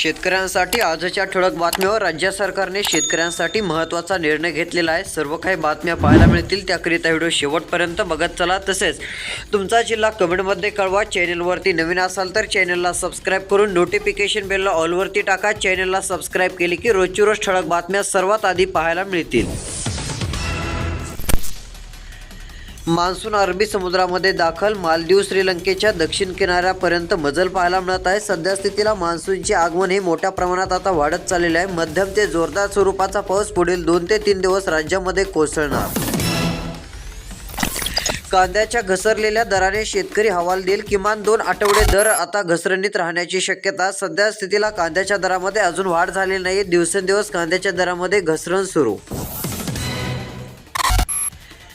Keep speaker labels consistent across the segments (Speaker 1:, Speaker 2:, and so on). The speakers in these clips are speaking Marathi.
Speaker 1: शेतकऱ्यांसाठी आजच्या ठळक बातम्यावर राज्य सरकारने शेतकऱ्यांसाठी महत्त्वाचा निर्णय घेतलेला आहे. सर्व काही बातम्या पाहायला मिळतील. त्याकरिता व्हिडिओ शेवटपर्यंत बघत चला. तसेच तुमचा जिल्हा कमेंटमध्ये कळवा. चॅनेलवरती नवीन असाल तर चॅनलला सबस्क्राईब करून नोटिफिकेशन बेलला ऑलवरती टाका. चॅनलला सबस्क्राईब केली की रोजची रोज ठळक बातम्या सर्वात आधी पाहायला मिळतील. मान्सून अरबी समुद्रामध्ये दाखल. मालदीव श्रीलंकेच्या दक्षिण किनाऱ्यापर्यंत मजल पाहायला मिळत आहे. सध्या स्थितीला मान्सूनचे आगमन हे मोठ्या प्रमाणात आता वाढत चाललेले आहे. मध्यम ते जोरदार स्वरूपाचा पाऊस पुढील दोन ते तीन दिवस राज्यामध्ये कोसळणार. कांद्याच्या घसरलेल्या दराने शेतकरी हवाल देईल. किमान दोन आठवडे दर आता घसरणीत राहण्याची शक्यता. सध्या स्थितीला कांद्याच्या दरामध्ये अजून वाढ झालेली नाही दिवसेंदिवस कांद्याच्या दरामध्ये घसरण सुरू.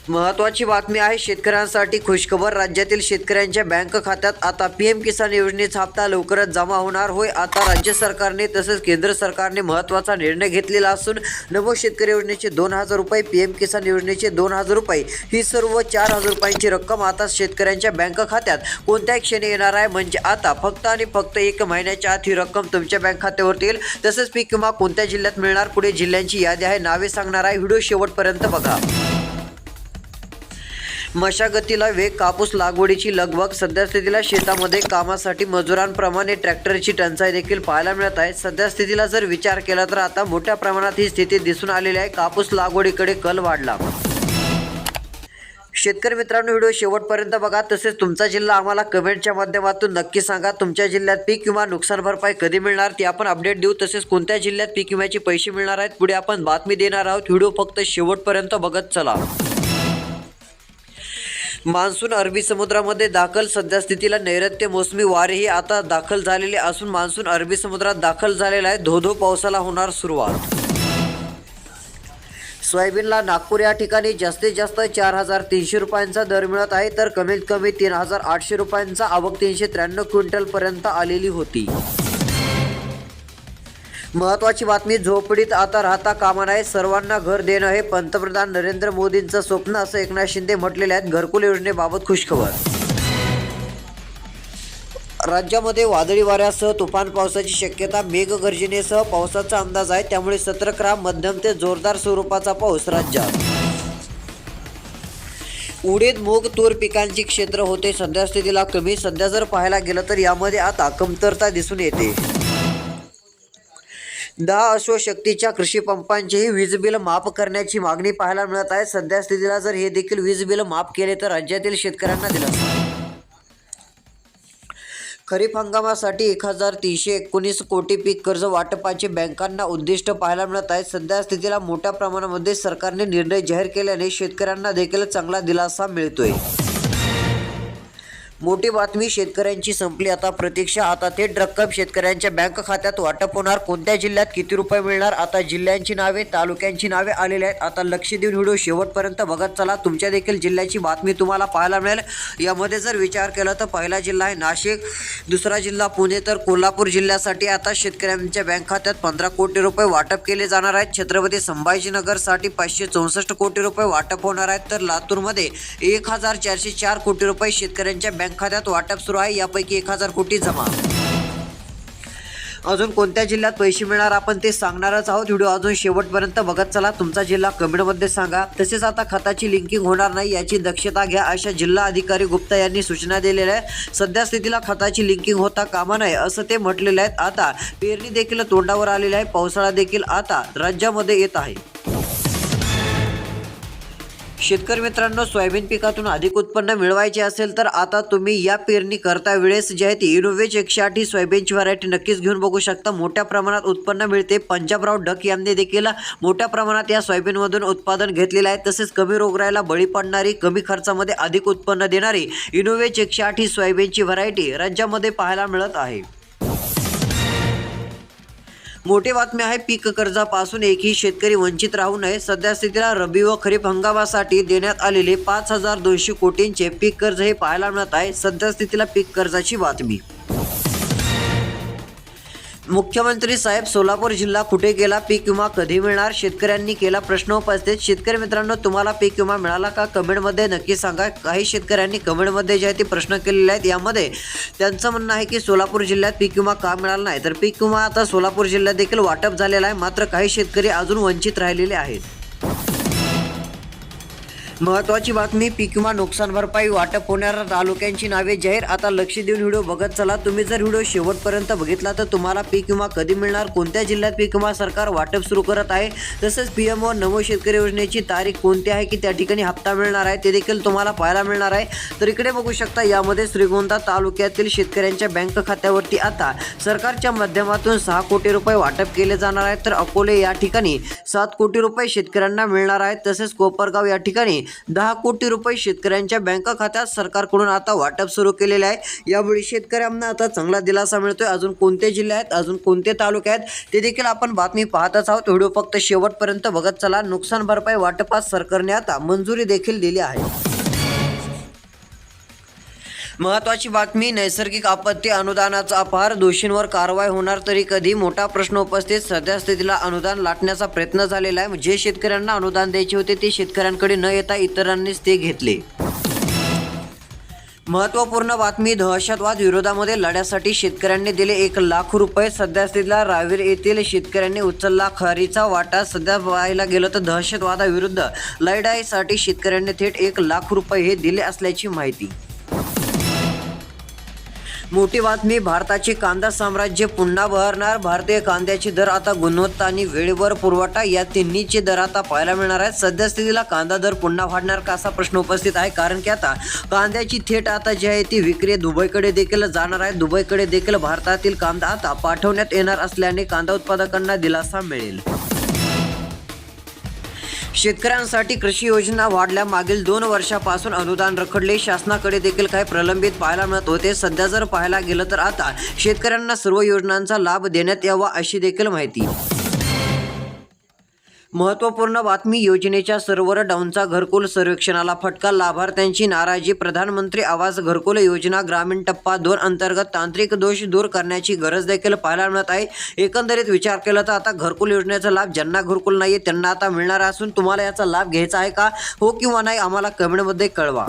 Speaker 1: महत्त्वाची बातमी आहे शेतकऱ्यांसाठी खुशखबर. राज्यातील शेतकऱ्यांच्या बँक खात्यात आता पी एम किसान योजनेचा हप्ता लवकरच जमा होणार. होय आता राज्य सरकारने तसेच केंद्र सरकारने महत्त्वाचा निर्णय घेतलेला असून नमो शेतकरी योजनेचे दोन हजार रुपये पी एम किसान योजनेचे दोन हजार रुपये ही सर्व चार हजार रुपयांची रक्कम आता शेतकऱ्यांच्या बँक खात्यात कोणत्याही क्षणी येणार आहे. म्हणजे आता फक्त आणि फक्त एक महिन्याच्या आत ही रक्कम तुमच्या बँक खात्यावरती येईल. तसेच पीक विमा कोणत्या जिल्ह्यात मिळणार पुढे जिल्ह्यांची यादी आहे नावे सांगणार आहे. व्हिडिओ शेवटपर्यंत बघा. मशागतीला वेग कापूस लागवडीची लगबग सध्या स्थितीला शेतामध्ये कामासाठी मजुरांप्रमाणे ट्रॅक्टरची टंचाई देखील पाहायला मिळत आहे. सध्या स्थितीला जर विचार केला तर आता मोठ्या प्रमाणात ही स्थिती दिसून आलेली आहे. कापूस लागवडीकडे कल वाढला. शेतकरी मित्रांनो व्हिडिओ शेवटपर्यंत बघा. तसेच तुमचा जिल्हा आम्हाला कमेंटच्या माध्यमातून नक्की सांगा. तुमच्या जिल्ह्यात पीक विमा नुकसान भरपाई कधी मिळणार ती आपण अपडेट देऊ. तसेच कोणत्या जिल्ह्यात पीक विम्याचे पैसे मिळणार आहेत पुढे आपण बातमी देणार आहोत. व्हिडिओ फक्त शेवटपर्यंत बघत चला. मान्सून अरबी समुद्रामध्ये दाखल. सध्या स्थितीला नैऋत्य मोसमी वारेही आता दाखल झालेले असून मान्सून अरबी समुद्रात दाखल झालेला आहे. धो धो पावसाला होणार सुरुवात. सोयाबीनला नागपूर या ठिकाणी जास्तीत जास्त चार हजार तीनशे रुपयांचा दर मिळत आहे. तर कमीत कमी तीन हजार आठशे रुपयांचा आवक तीनशे त्र्याण्णव क्विंटलपर्यंत आलेली होती. महत्वाची बातमी झोपडीत आता राहता कामा नये सर्वांना घर देणं हे पंतप्रधान नरेंद्र मोदींचं स्वप्न असं एकनाथ शिंदे म्हटलेले आहेत. घरकुल योजनेबाबत खुशखबर. राज्यामध्ये वादळी वाऱ्यासह तुफान पावसाची शक्यता मेघगर्जनेसह पावसाचा अंदाज आहे. त्यामुळे सतर्क राहा मध्यम ते जोरदार स्वरूपाचा पाऊस राज्यात. उडीद मूग तूर पिकांची क्षेत्र होते. सध्या स्थितीला कमी सध्या जर पाहायला गेलं तर यामध्ये आता कमतरता दिसून येते. दहा अश्वशक्तीच्या कृषी पंपांचेही वीज बिल माफ करण्याची मागणी पाहायला मिळत आहे. सध्या स्थितीला जर हे देखील वीज बिल माफ केले तर राज्यातील शेतकऱ्यांना दिलं खरीप हंगामासाठी एक हजार तीनशे एकोणीस कोटी पीक कर्ज वाटपाचे बँकांना उद्दिष्ट पाहायला मिळत आहे. सध्या स्थितीला मोठ्या प्रमाणामध्ये सरकारने निर्णय जाहीर केल्याने शेतकऱ्यांना देखील चांगला दिलासा मिळतोय. मोठी बातमी शेतकऱ्यांची संपली. आता प्रतीक्षा आता थेट रक्कम शेतकऱ्यांच्या बँक खात्यात वाटप होणार. कोणत्या जिल्ह्यात किती रुपये मिळणार? आता जिल्ह्यांची नावे तालुक्यांची नावे आलेली आहेत. आता लक्ष देऊन व्हिडिओ शेवटपर्यंत बघत चला. तुमच्या देखील जिल्ह्याची बातमी तुम्हाला पाहायला मिळेल. यामध्ये जर विचार केला तर पहिला जिल्हा आहे नाशिक. दुसरा जिल्हा पुणे. तर कोल्हापूर जिल्ह्यासाठी आता शेतकऱ्यांच्या बँक खात्यात पंधरा कोटी रुपये वाटप केले जाणार आहेत. छत्रपती संभाजीनगरसाठी पाचशे चौसष्ट कोटी रुपये वाटप होणार आहेत. तर लातूरमध्ये एक हजार चारशे चार कोटी रुपये शेतकऱ्यांच्या बँक खात्यात वाटप सुरू आहे. यापैकी एक हजार कोटी जमा. अजून कोणत्या जिल्ह्यात पैसे मिळणार आपण ते सांगणारच आहोत. व्हिडिओ अजून शेवटपर्यंत बघत चला. तुमचा जिल्हा कमेंटमध्ये सांगा. तसेच आता खताची लिंकिंग होणार नाही याची दक्षता घ्या अशा जिल्हा अधिकारी गुप्ता यांनी सूचना दिलेल्या आहे सध्या स्थितीला खताची लिंकिंग होता कामा नये असं ते म्हटलेलं आहे आता पेरणी देखील तोंडावर आलेली आहे. पावसाळा देखील आता राज्यामध्ये येत आहे. शेतकरी मित्रांनो सोयाबीन पिकातून अधिक उत्पन्न मिळवायचे असेल तर आता तुम्ही या पेरणी करता वेळेस जी आहे ती इनोव्हेज एकशे आठ ही सोयाबीनची व्हरायटी नक्कीच घेऊन बघू शकता. मोठ्या प्रमाणात उत्पन्न मिळते. पंजाबराव डक यांनी देखील मोठ्या प्रमाणात या सोयाबीनमधून उत्पादन घेतलेलं आहे. तसेच कमी रोगराईला बळी पडणारी कमी खर्चामध्ये अधिक उत्पन्न देणारी इनोव्हेज एकशे आठ ही सोयाबीनची व्हरायटी राज्यामध्ये पाहायला मिळत आहे. मोठी बातमी आहे पीक कर्जापासून एकही शेतकरी वंचित राहू नये. सध्या स्थितीला रबी व खरीप हंगामासाठी देण्यात आलेले पाच हजार दोनशे कोटींचे पीक कर्ज हे पाहायला मिळत आहे. सध्या स्थितीला पीक कर्जाची बातमी. मुख्यमंत्री साहेब सोलापूर जिल्हा कुठे गेला पीक विमा कधी मिळणार? शेतकऱ्यांनी केला प्रश्न उपस्थित. शेतकरी मित्रांनो तुम्हाला पीक विमा मिळाला का? कमेंटमध्ये नक्की सांगा. काही शेतकऱ्यांनी कमेंटमध्ये जे आहे ते प्रश्न केलेले आहेत. यामध्ये त्यांचं म्हणणं आहे की सोलापूर जिल्ह्यात पीक विमा का मिळाला नाही? तर पीक विमा आता सोलापूर जिल्ह्यात देखील वाटप झालेला आहे. मात्र काही शेतकरी अजून वंचित राहिलेले आहेत. महत्वाची बातमी पीक विमा नुकसान भरपाई वाटप होणाऱ्या तालुक्यांची नावे जाहीर. आता लक्ष देऊन व्हिडिओ बघत चला. तुम्ही जर व्हिडिओ शेवटपर्यंत बघितला तर तुम्हाला पीक विमा कधी मिळणार? कोणत्या जिल्ह्यात पीक विमा सरकार वाटप सुरू करत आहे? तसंच पी एम ओ नमो शेतकरी योजनेची तारीख कोणती आहे? की त्या ठिकाणी हप्ता मिळणार आहे? ते देखील तुम्हाला पाहायला मिळणार आहे. तर इकडे बघू शकता यामध्ये श्रीगोंदा तालुक्यातील शेतकऱ्यांच्या बँक खात्यावरती आता सरकारच्या माध्यमातून सहा कोटी रुपये वाटप केले जाणार आहेत. तर अकोले या ठिकाणी सात कोटी रुपये शेतकऱ्यांना मिळणार आहेत. तसेच कोपरगाव या ठिकाणी दहा कोटी रुपये शेतकऱ्यांच्या बँक खात्यात सरकारकडून आता वाटप सुरू केलेले आहे. यावेळी शेतकऱ्यांना आता चांगला दिलासा मिळतोय. अजून कोणते जिल्हे आहेत? अजून कोणते तालुके आहेत? ते देखील आपण बातमी पाहतच आहोत. व्हिडिओ फक्त शेवटपर्यंत बघत चला. नुकसान भरपाई वाटपास सरकारने आता मंजुरी देखील दिली आहे. महत्वाची बातमी नैसर्गिक आपत्ती अनुदानाचा अपहार दोषींवर कारवाई होणार तरी कधी? मोठा प्रश्न उपस्थित सद्यस्थितीला अनुदान लाटण्याचा प्रयत्न झालेला आहे. जे शेतकऱ्यांना अनुदान द्यायचे होते ते शेतकऱ्यांकडे न येता इतरांनीच ते घेतले. महत्त्वपूर्ण बातमी दहशतवाद विरोधामध्ये लढ्यासाठी शेतकऱ्यांनी दिले एक लाख रुपये. सध्यास्थितीला रावीर रावेर येथील शेतकऱ्यांनी उचलला खरीचा वाटा. सध्या पाहायला गेलं तर दहशतवादाविरुद्ध लढाईसाठी शेतकऱ्यांनी थेट एक लाख रुपये हे दिले असल्याची माहिती. मोठी बातमी भारताचे कांदा साम्राज्य पुन्हा बहरणार. भारतीय कांद्याचे दर आता गुणवत्ता आणि वेळेवर पुरवठा या तिन्हीचे दर आता पाहायला मिळणार आहेत. सद्यस्थितीला कांदा दर पुन्हा वाढणार का असा प्रश्न उपस्थित आहे. कारण की आता कांद्याची थेट आता जी आहे ती विक्री दुबईकडे देखील जाणार आहे. दुबईकडे देखील भारतातील कांदा आता पाठवण्यात येणार असल्याने कांदा उत्पादकांना दिलासा मिळेल. शेतकऱ्यांसाठी कृषी योजना वाढल्या मागील दोन वर्षापासून अनुदान रखडले. शासनाकडे देखील काही प्रलंबित पाहायला मिळत होते. सध्या जर पाहायला गेलं तर आता शेतकऱ्यांना सर्व योजनांचा लाभ देण्यात यावा अशी देखील माहिती. महत्त्वपूर्ण बातमी योजनेच्या सर्व्हर डाऊनचा घरकुल सर्वेक्षणाला फटका लाभार्थ्यांची नाराजी प्रधानमंत्री आवास घरकुल योजना ग्रामीण टप्पा दोन अंतर्गत तांत्रिक दोष दूर करण्याची गरज देखील पाहायला मिळत आहे. एकंदरीत विचार केला तर आता घरकुल योजनेचा लाभ ज्यांना घरकुल नाही त्यांना आता मिळणार असून तुम्हाला याचा लाभ घ्यायचा आहे का? हो किंवा नाही आम्हाला कमेंटमध्ये कळवा.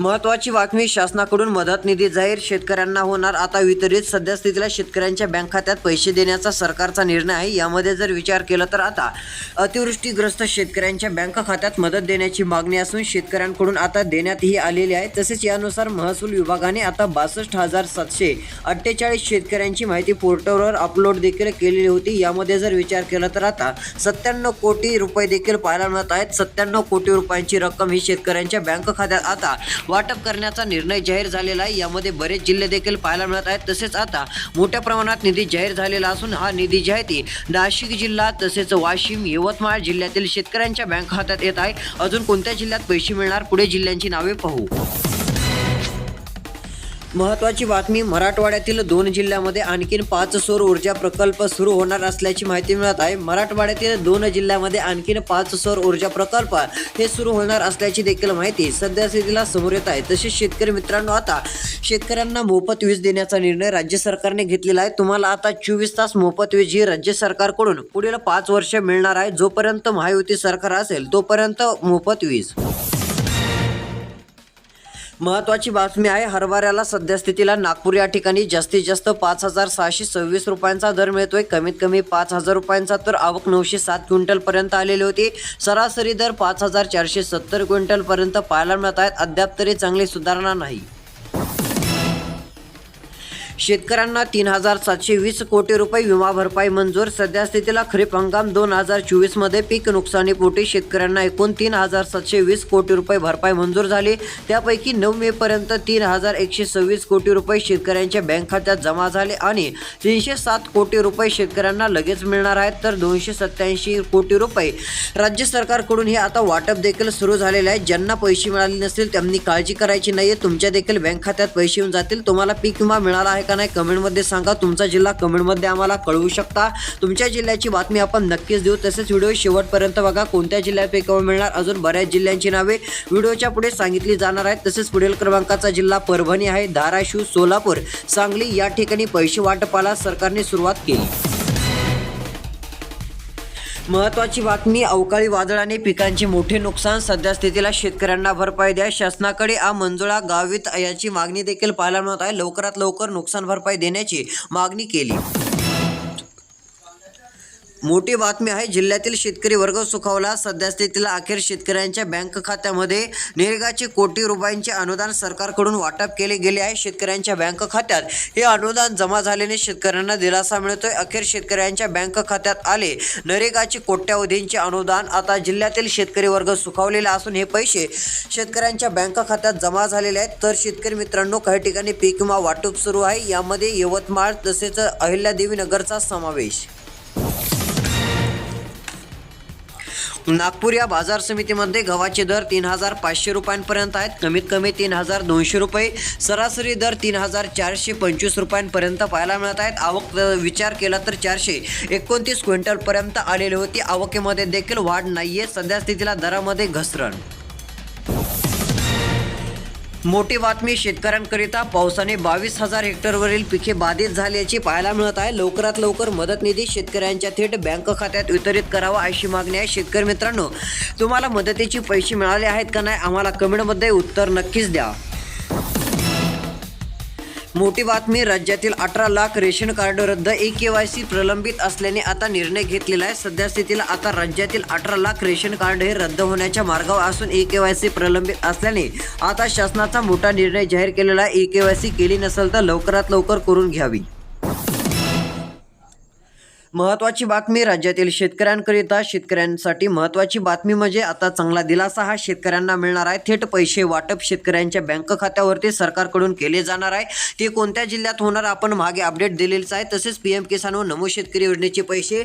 Speaker 1: महत्वाची बातमी शासनाकडून मदत निधी जाहीर शेतकऱ्यांना होणार. आता वितरित सध्या स्थितीला शेतकऱ्यांच्या बँक खात्यात पैसे देण्याचा सरकारचा निर्णय आहे. यामध्ये जर विचार केला तर आता अतिवृष्टीग्रस्त शेतकऱ्यांच्या बँक खात्यात मदत देण्याची मागणी असून शेतकऱ्यांकडून आता देण्यातही आलेली आहे. तसेच यानुसार महसूल विभागाने आता बासष्ट हजार सातशे अठ्ठेचाळीस शेतकऱ्यांची माहिती पोर्टलवर अपलोड देखील केलेली होती. यामध्ये जर विचार केला तर आता सत्त्याण्णव कोटी रुपये देखील पाहायला मिळत आहेत. सत्त्याण्णव कोटी रुपयांची रक्कम ही शेतकऱ्यांच्या बँक खात्यात आता वाटप करण्याचा निर्णय जाहीर झालेला आहे. यामध्ये बरेच जिल्हे देखील पाहायला मिळत आहेत. तसेच आता मोठ्या प्रमाणात निधी जाहीर झालेला असून हा निधी जी आहे ती नाशिक जिल्हा तसेच वाशिम यवतमाळ जिल्ह्यातील शेतकऱ्यांच्या बँक खात्यात येत आहे. अजून कोणत्या जिल्ह्यात पैसे मिळणार? पुढे जिल्ह्यांची नावे पाहू. महत्वाची बातमी मराठवाड्यातील दोन जिल्ह्यामध्ये आणखीन पाच सौर ऊर्जा प्रकल्प सुरू होणार असल्याची माहिती मिळत आहे. मराठवाड्यातील दोन जिल्ह्यामध्ये आणखीन पाच सौर ऊर्जा प्रकल्प हे सुरू होणार असल्याची देखील माहिती सध्या स्थितीला समोर येत आहे. तसेच शेतकरी मित्रांनो आता शेतकऱ्यांना मोफत वीज देण्याचा निर्णय राज्य सरकारने घेतलेला आहे. तुम्हाला आता चोवीस तास मोफत वीज ही राज्य सरकारकडून पुढील पाच वर्ष मिळणार आहे. जोपर्यंत महायुती सरकार असेल तोपर्यंत मोफत वीज. महत्वाची बातमी आहे हरभऱ्याला सद्यस्थितीला नागपूर या ठिकाणी जास्तीत जास्त पाच हजार सहाशे सव्वीस रुपयांचा दर मिळतोय. कमीत कमी पाच हजार रुपयांचा तर आवक नऊशे सात क्विंटलपर्यंत आलेली होती. सरासरी दर पाच हजार चारशे सत्तर क्विंटलपर्यंत पाहायला मिळत आहेत. अद्याप तरी चांगली सुधारणा नाही. शेतकऱ्यांना तीन हजार सातशे वीस कोटी रुपये विमा भरपाई मंजूर. सध्या स्थितीला खरीप हंगाम दोन हजार चोवीसमध्ये पीक नुकसानीपोटी शेतकऱ्यांना एकूण तीन हजार सातशे वीस कोटी रुपये भरपाई मंजूर झाली. त्यापैकी नऊ मेपर्यंत तीन हजार एकशे सव्वीस कोटी रुपये शेतकऱ्यांच्या बँक खात्यात जमा झाले आणि तीनशे सात कोटी रुपये शेतकऱ्यांना लगेच मिळणार आहेत. तर दोनशे सत्याऐंशी कोटी रुपये राज्य सरकारकडून हे आता वाटप देखील सुरू झालेले आहे. ज्यांना पैसे मिळाले नसतील त्यांनी काळजी करायची नाही तुमच्या देखील बँक खात्यात पैसे येऊन जातील. तुम्हाला पीक विमा मिळाला आहे का नाही कमेंटमध्ये सांगा. तुमचा जिल्हा कमेंटमध्ये आम्हाला कळवू शकता. तुमच्या जिल्ह्याची बातमी आपण नक्कीच देऊ. तसेच व्हिडिओ शेवटपर्यंत बघा. कोणत्या जिल्ह्यापैकी मिळणार? अजून बऱ्याच जिल्ह्यांची नावे. व्हिडिओच्या पुढे सांगितली जाणार आहेत तसेच पुढील क्रमांकाचा जिल्हा परभणी आहे. धाराशिव सोलापूर. सांगली या ठिकाणी पैसे वाटपाला सरकारने सुरुवात केली. महत्वाची बातमी अवकाळी वादळाने पिकांचे मोठे नुकसान सध्या स्थितीला शेतकऱ्यांना भरपाई द्या. शासनाकडे आ मंजुळा गावित याची मागणी देखील पाहायला मिळत आहे. लवकरात लवकर नुकसान भरपाई देण्याची मागणी केली. मोठी बातमी आहे जिल्ह्यातील शेतकरी वर्ग सुखावला. सध्या स्थितीला अखेर शेतकऱ्यांच्या बँक खात्यामध्ये निरेगाचे कोटी रुपयांचे अनुदान सरकारकडून वाटप केले गेले आहे. शेतकऱ्यांच्या बँक खात्यात हे अनुदान जमा झाल्याने शेतकऱ्यांना दिलासा मिळतोय. अखेर शेतकऱ्यांच्या बँक खात्यात आले नरेगाचे कोट्यावधींचे अनुदान. आता जिल्ह्यातील शेतकरी वर्ग सुखावलेला असून हे पैसे शेतकऱ्यांच्या बँक खात्यात जमा झालेले आहेत. तर शेतकरी मित्रांनो काही ठिकाणी पीक विमा वाटप सुरू आहे. यामध्ये यवतमाळ तसेच अहिल्यादेवी नगरचा समावेश. नागपूर या बाजार समितीमध्ये गव्हाचे दर तीन हजार पाचशे रुपयांपर्यंत आहेत. कमीत कमी तीन हजार दोनशे रुपये. सरासरी दर तीन हजार चारशे पंचवीस रुपयांपर्यंत पाहायला मिळत आहेत. आवक विचार केला तर चारशे एकोणतीस क्विंटलपर्यंत आलेली होती. आवकेमध्ये देखील वाढ नाहीये. सध्या स्थितीला दरामध्ये घसरण. मोठी बातमी शेतकऱ्यांकरिता पावसाने बावीस हजार हेक्टरवरील पिके बाधित झाल्याची पाहायला मिळत आहे. लवकरात लवकर मदत निधी शेतकऱ्यांच्या थेट बँक खात्यात वितरित करावा अशी मागणी आहे. शेतकरी मित्रांनो तुम्हाला मदतीचे पैसे मिळाले आहेत का नाही आम्हाला कमेंटमध्ये उत्तर नक्कीच द्या. मोठी बातमी राज्यातील अठरा लाख रेशन कार्ड रद्द ए के वाय सी प्रलंबित असल्याने आता निर्णय घेतलेला आहे. सध्यास्थितीला आता राज्यातील अठरा लाख रेशन कार्ड हे रद्द होण्याच्या मार्गावर असून ए के वाय सी प्रलंबित असल्याने आता शासनाचा मोठा निर्णय जाहीर केलेला आहे. ए के वाय सी केली नसेल तर लवकरात लवकर करून घ्यावी. महत्वाची बातमी राज्यातील शेतकऱ्यांकरिता शेतकऱ्यांसाठी महत्वाची बातमी म्हणजे आता चांगला दिलासा हा शेतकऱ्यांना मिळणार आहे. थेट पैसे वाटप शेतकऱ्यांच्या बँक खात्यावरती सरकारकडून केले जाणार आहे. ते कोणत्या जिल्ह्यात होणार आपण मागे अपडेट दिलेलंच आहे. तसेच पी एम किसान व नमो शेतकरी योजनेचे पैसे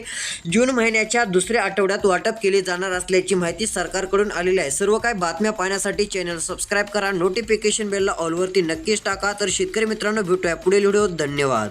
Speaker 1: जून महिन्याच्या दुसऱ्या आठवड्यात वाटप केले जाणार असल्याची माहिती सरकारकडून आलेली आहे. सर्व काही बातम्या पाहण्यासाठी चॅनल सबस्क्राईब करा. नोटिफिकेशन बेलला ऑलवरती नक्कीच टाका. तर शेतकरी मित्रांनो भेटूया पुढील व्हिडिओ धन्यवाद.